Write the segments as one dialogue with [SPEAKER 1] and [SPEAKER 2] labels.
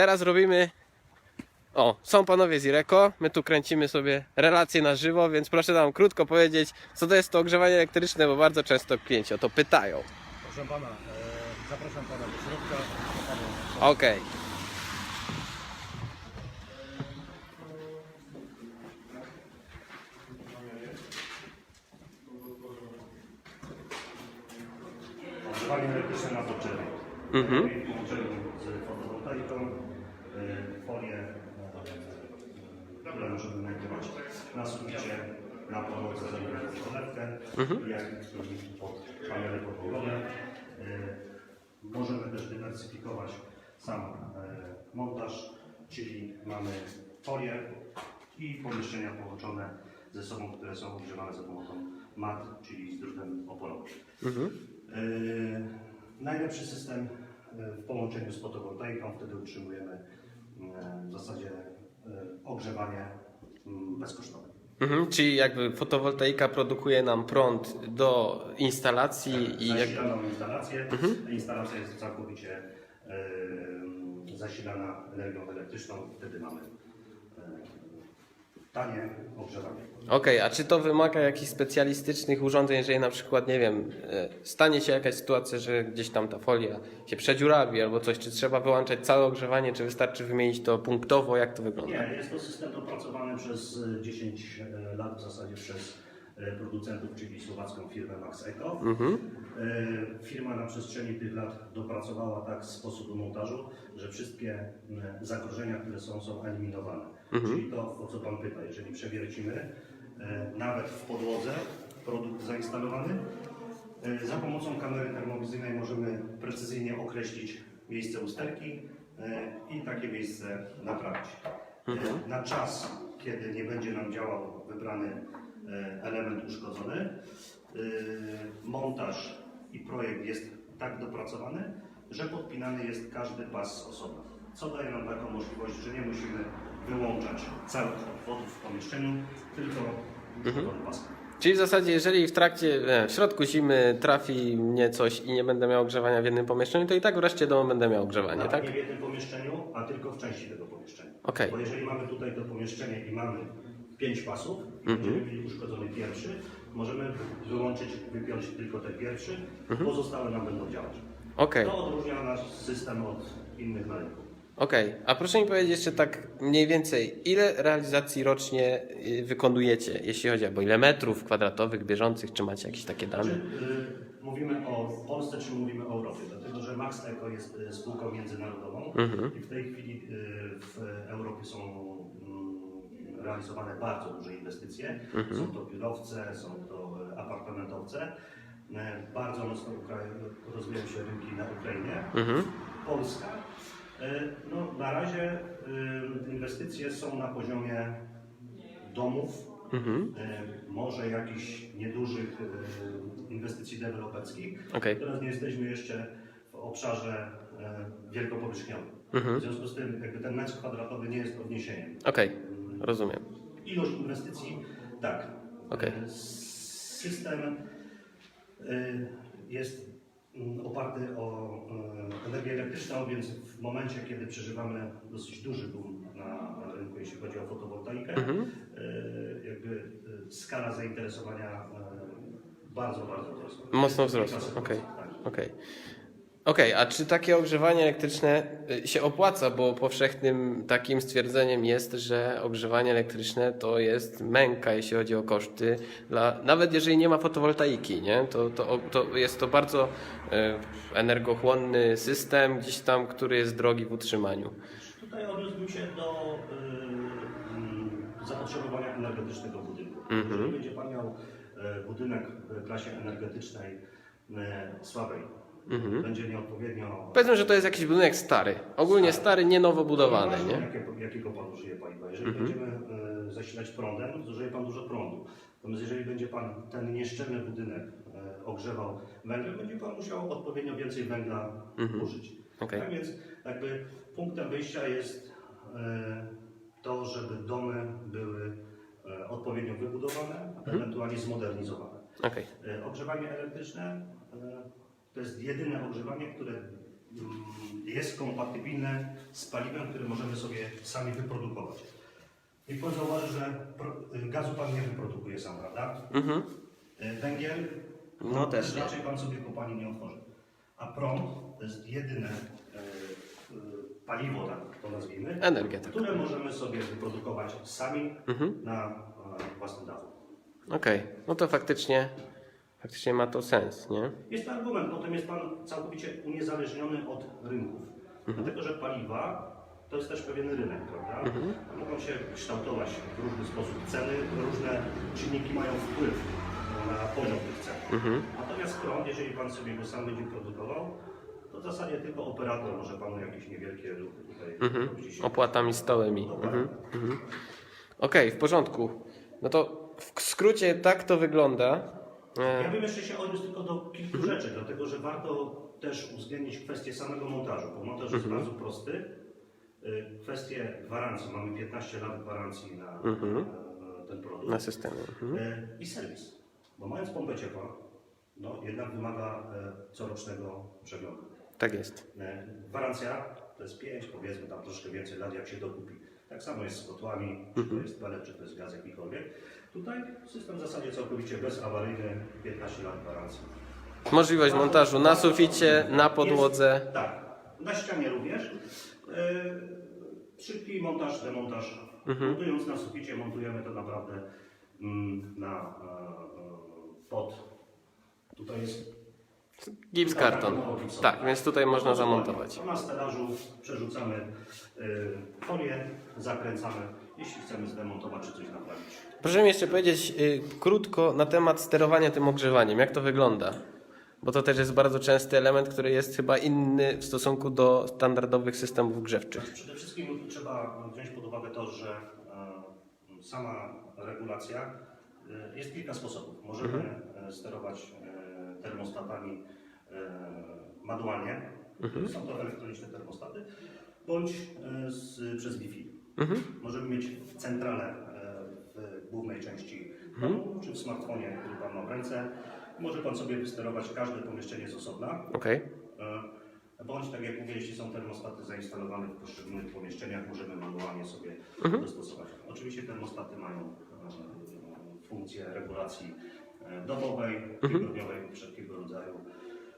[SPEAKER 1] teraz robimy. O, są panowie z Ireko. My tu kręcimy sobie relacje na żywo, więc proszę nam krótko powiedzieć, co to jest to ogrzewanie elektryczne, bo bardzo często klienci o to pytają.
[SPEAKER 2] Proszę pana, e, zapraszam pana do środka.
[SPEAKER 1] Okej.
[SPEAKER 2] Ogrzewanie elektryczne na podczerwień.
[SPEAKER 1] Mhm.
[SPEAKER 2] Połączeniu z fotowoltaiką, folię, e, które możemy nagrywać na suficie, na podłodze zamkniętą zolewkę, jak i pod panele podłogowe. Możemy też dywersyfikować sam e, montaż, czyli mamy folię i pomieszczenia połączone ze sobą, które są ogrzewane za pomocą mat, czyli z drutem oporowym. Yy, Najlepszy system yy, w połączeniu z fotowoltaiką, wtedy utrzymujemy yy, w zasadzie yy, ogrzewanie mm, bezkosztowe.
[SPEAKER 1] Mhm. Czyli jakby fotowoltaika produkuje nam prąd do instalacji i jak...
[SPEAKER 2] Zasilaną instalację. Instalacja jest całkowicie yy, zasilana energią elektryczną, wtedy mamy tanie ogrzewanie.
[SPEAKER 1] Okej, a czy to wymaga jakichś specjalistycznych urządzeń, jeżeli na przykład, nie wiem, e, stanie się jakaś sytuacja, że gdzieś tam ta folia się przedziurawi albo coś, czy trzeba wyłączać całe ogrzewanie, czy wystarczy wymienić to punktowo, jak to wygląda?
[SPEAKER 2] Nie, jest to system opracowany przez e, 10 e, lat w zasadzie przez e, producentów, czyli słowacką firmę Max Eco. E, Firma na przestrzeni tych lat dopracowała tak sposób montażu, że wszystkie m, zagrożenia, które są, są eliminowane. Czyli to, o co Pan pyta, jeżeli przewiercimy, e, nawet w podłodze produkt zainstalowany, e, za pomocą kamery termowizyjnej możemy precyzyjnie określić miejsce usterki e, i takie miejsce naprawić. E, Na czas, kiedy nie będzie nam działał wybrany e, uszkodzony, e, montaż i projekt jest tak dopracowany, że podpinany jest każdy pas z osobna. Co daje nam taką możliwość, że nie musimy wyłączać całych obwodów w pomieszczeniu, tylko uszkodzony pas.
[SPEAKER 1] Czyli w zasadzie, jeżeli w trakcie, e, w środku zimy trafi mnie coś i nie będę miał ogrzewania w jednym pomieszczeniu, to i tak w reszcie domu będę miał ogrzewanie,
[SPEAKER 2] Nawet
[SPEAKER 1] tak?
[SPEAKER 2] nie w jednym pomieszczeniu, a tylko w części tego pomieszczenia.
[SPEAKER 1] Okej.
[SPEAKER 2] Bo jeżeli mamy tutaj to pomieszczenie i mamy pięć pasów,
[SPEAKER 1] Mhm.
[SPEAKER 2] będziemy mieli uszkodzony pierwszy, możemy wyłączyć, wypiąć tylko ten pierwszy,
[SPEAKER 1] Mhm.
[SPEAKER 2] pozostałe nam będą działać.
[SPEAKER 1] Okej.
[SPEAKER 2] To odróżnia nasz system od innych na rynku.
[SPEAKER 1] Okej, a proszę mi powiedzieć jeszcze tak mniej więcej, ile realizacji rocznie y, wykonujecie, jeśli chodzi o ile metrów kwadratowych, bieżących, czy macie jakieś takie
[SPEAKER 2] Czy
[SPEAKER 1] dane?
[SPEAKER 2] y, mówimy o Polsce, czy mówimy o Europie? Dlatego, że Max Eco jest y, spółką międzynarodową
[SPEAKER 1] Mhm.
[SPEAKER 2] i w tej chwili y, w Europie są mm, realizowane bardzo duże inwestycje.
[SPEAKER 1] Mhm.
[SPEAKER 2] Są to biurowce, są to y, apartamentowce. Y, Bardzo mocno rozwijają się rynki na Ukrainie.
[SPEAKER 1] Mhm.
[SPEAKER 2] Polska. y, No, na razie inwestycje są na poziomie domów,
[SPEAKER 1] Mhm.
[SPEAKER 2] może jakichś niedużych inwestycji deweloperskich.
[SPEAKER 1] Okej.
[SPEAKER 2] Teraz nie jesteśmy jeszcze w obszarze wielkopowierzchniowym.
[SPEAKER 1] Mhm.
[SPEAKER 2] W związku z tym jakby ten metr kwadratowy nie jest odniesieniem.
[SPEAKER 1] Okej, rozumiem.
[SPEAKER 2] Ilość inwestycji, tak.
[SPEAKER 1] Okej.
[SPEAKER 2] Y, System y, jest mm, oparty o y, energię elektryczną, więc w momencie, kiedy przeżywamy dosyć duży boom na, rynku, jeśli chodzi o fotowoltaikę,
[SPEAKER 1] Mhm.
[SPEAKER 2] y, jakby skala zainteresowania bardzo, bardzo wzrosła.
[SPEAKER 1] Mocno wzrosła, okej.
[SPEAKER 2] procent, tak.
[SPEAKER 1] Okej. Okej, a czy takie ogrzewanie elektryczne y, się opłaca? Bo powszechnym takim stwierdzeniem jest, że ogrzewanie elektryczne to jest męka, jeśli chodzi o koszty. Dla, nawet jeżeli nie ma fotowoltaiki, nie? To, to, to jest to bardzo y, energochłonny system, gdzieś tam, który jest drogi w utrzymaniu.
[SPEAKER 2] Tutaj odniósłbym się do y, mm, zapotrzebowania energetycznego budynku.
[SPEAKER 1] Mhm.
[SPEAKER 2] Jeżeli będzie Pan miał e, budynek w klasie energetycznej e, słabej,
[SPEAKER 1] Mhm.
[SPEAKER 2] będzie nieodpowiednio...
[SPEAKER 1] Powiedzmy, że to jest jakiś budynek stary. Ogólnie stary, nie nowo budowany, nie?
[SPEAKER 2] Jakiego, jakiego Pan użyje paliwa. Jeżeli
[SPEAKER 1] Mhm.
[SPEAKER 2] będziemy e, zasilać prądem, zużyje Pan dużo prądu. Natomiast jeżeli będzie Pan ten nieszczelny budynek e, ogrzewał węglem, będzie Pan musiał odpowiednio więcej węgla
[SPEAKER 1] Mhm.
[SPEAKER 2] użyć.
[SPEAKER 1] Okej.
[SPEAKER 2] Tak więc jakby punktem wyjścia jest e, to, żeby domy były e, odpowiednio wybudowane,
[SPEAKER 1] Mhm.
[SPEAKER 2] ewentualnie zmodernizowane.
[SPEAKER 1] Okej.
[SPEAKER 2] E, Ogrzewanie elektryczne e, to jest jedyne ogrzewanie, które mm, jest kompatybilne z paliwem, które możemy sobie sami wyprodukować. I pan zauważy, że y, gazu pan nie wyprodukuje sam, prawda?
[SPEAKER 1] Mhm.
[SPEAKER 2] Y, Węgiel,
[SPEAKER 1] No też nie.
[SPEAKER 2] raczej pan sobie kopalni nie otworzy. A prąd to jest jedyne y, paliwo, tak to nazwijmy,
[SPEAKER 1] Energetyka.
[SPEAKER 2] które możemy sobie wyprodukować sami
[SPEAKER 1] Mhm.
[SPEAKER 2] na własnym dachu.
[SPEAKER 1] Okej, no to faktycznie, faktycznie ma to sens, nie?
[SPEAKER 2] Jest to argument, potem jest Pan całkowicie uniezależniony od rynków. Dlatego, że paliwa to jest też pewien rynek, prawda? Mogą się kształtować w różny sposób ceny, różne czynniki mają wpływ na poziom tych cen.
[SPEAKER 1] Mhm.
[SPEAKER 2] Natomiast prąd, jeżeli Pan sobie go sam będzie produkował, to w zasadzie tylko operator może Panu jakieś niewielkie ruchy tutaj
[SPEAKER 1] Mhm.
[SPEAKER 2] robić.
[SPEAKER 1] Opłatami stołymi. Mhm. Mhm. Okej, w porządku. No to w skrócie tak to wygląda.
[SPEAKER 2] Ja
[SPEAKER 1] E,
[SPEAKER 2] bym jeszcze się odniósł tylko do kilku rzeczy, dlatego że warto też uwzględnić kwestię samego montażu, bo montaż jest bardzo prosty. Y, Kwestię gwarancji, mamy 15 lat gwarancji na
[SPEAKER 1] Mhm.
[SPEAKER 2] e, ten produkt.
[SPEAKER 1] na systemie. Mhm.
[SPEAKER 2] E, I serwis, bo mając pompę ciepła, no jednak wymaga e, corocznego przeglądu.
[SPEAKER 1] Tak jest.
[SPEAKER 2] Gwarancja to jest 5, powiedzmy tam troszkę więcej lat, jak się dokupi. Tak samo jest z kotłami, czy to jest pelet, czy to jest gaz jakikolwiek. Tutaj system w zasadzie całkowicie bezawaryjny, 15 lat gwarancji.
[SPEAKER 1] Możliwość montażu na suficie, na podłodze.
[SPEAKER 2] Jest, tak, na ścianie również. Yy, szybki montaż, demontaż.
[SPEAKER 1] Mhm.
[SPEAKER 2] Montując na suficie, montujemy to naprawdę mm, na e, e, pod. Tutaj jest
[SPEAKER 1] Gips karton. Tak, więc tutaj można zamontować.
[SPEAKER 2] Na stelażu przerzucamy y, folię, zakręcamy, jeśli chcemy zdemontować czy coś naprawić.
[SPEAKER 1] Proszę mi jeszcze powiedzieć y, krótko na temat sterowania tym ogrzewaniem. Jak to wygląda? Bo to też jest bardzo częsty element, który jest chyba inny w stosunku do standardowych systemów grzewczych.
[SPEAKER 2] Przede wszystkim trzeba wziąć pod uwagę to, że e, sama regulacja e, jest kilka sposobów. Możemy e, sterować e, termostatami e, manualnie, są to elektroniczne termostaty, bądź e, z, przez Wi-Fi.
[SPEAKER 1] Mhm.
[SPEAKER 2] Możemy mieć centralę e, w głównej części domu, czy w smartfonie, który Pan ma w ręce. Może Pan sobie wysterować każde pomieszczenie z osobna. E, Bądź tak jak mówię, jeśli są termostaty zainstalowane w poszczególnych pomieszczeniach, możemy manualnie sobie dostosować. Oczywiście termostaty mają funkcję regulacji e, domowej, tygodniowej, wszelkiego rodzaju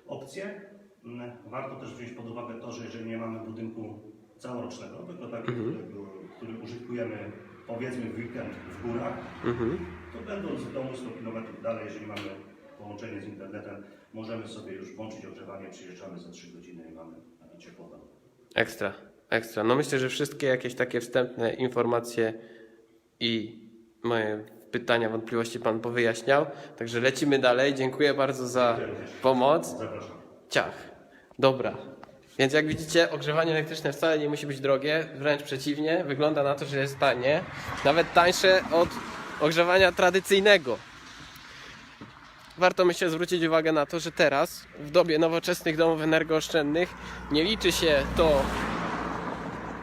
[SPEAKER 2] opcje. Mm, Warto też wziąć pod uwagę to, że jeżeli nie mamy budynku całorocznego, tylko takiego, którego, który użytkujemy powiedzmy w weekend w górach,
[SPEAKER 1] Mhm.
[SPEAKER 2] to będąc w domu 100 km dalej, jeżeli mamy połączenie z internetem, możemy sobie już włączyć ogrzewanie, przyjeżdżamy za 3 godziny i mamy ciepło.
[SPEAKER 1] Ekstra, ekstra. No myślę, że wszystkie jakieś takie wstępne informacje i moje pytania, wątpliwości Pan powyjaśniał. Także lecimy dalej. Dziękuję bardzo za pomoc.
[SPEAKER 2] Zapraszam.
[SPEAKER 1] Ciach. Dobra. Więc jak widzicie, ogrzewanie elektryczne wcale nie musi być drogie, wręcz przeciwnie, wygląda na to, że jest tanie, nawet tańsze od ogrzewania tradycyjnego. Warto myślę zwrócić uwagę na to, że teraz, w dobie nowoczesnych domów energooszczędnych, nie liczy się to,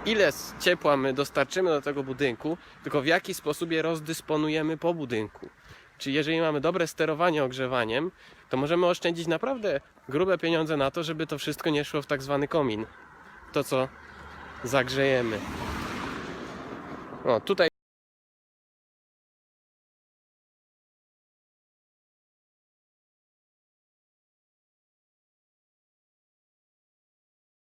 [SPEAKER 1] ile ciepła my dostarczymy do tego budynku, tylko w jaki sposób je rozdysponujemy po budynku. Czyli jeżeli mamy dobre sterowanie ogrzewaniem, to możemy oszczędzić naprawdę grube pieniądze na to, żeby to wszystko nie szło w tak zwany komin. To, co zagrzejemy. O, tutaj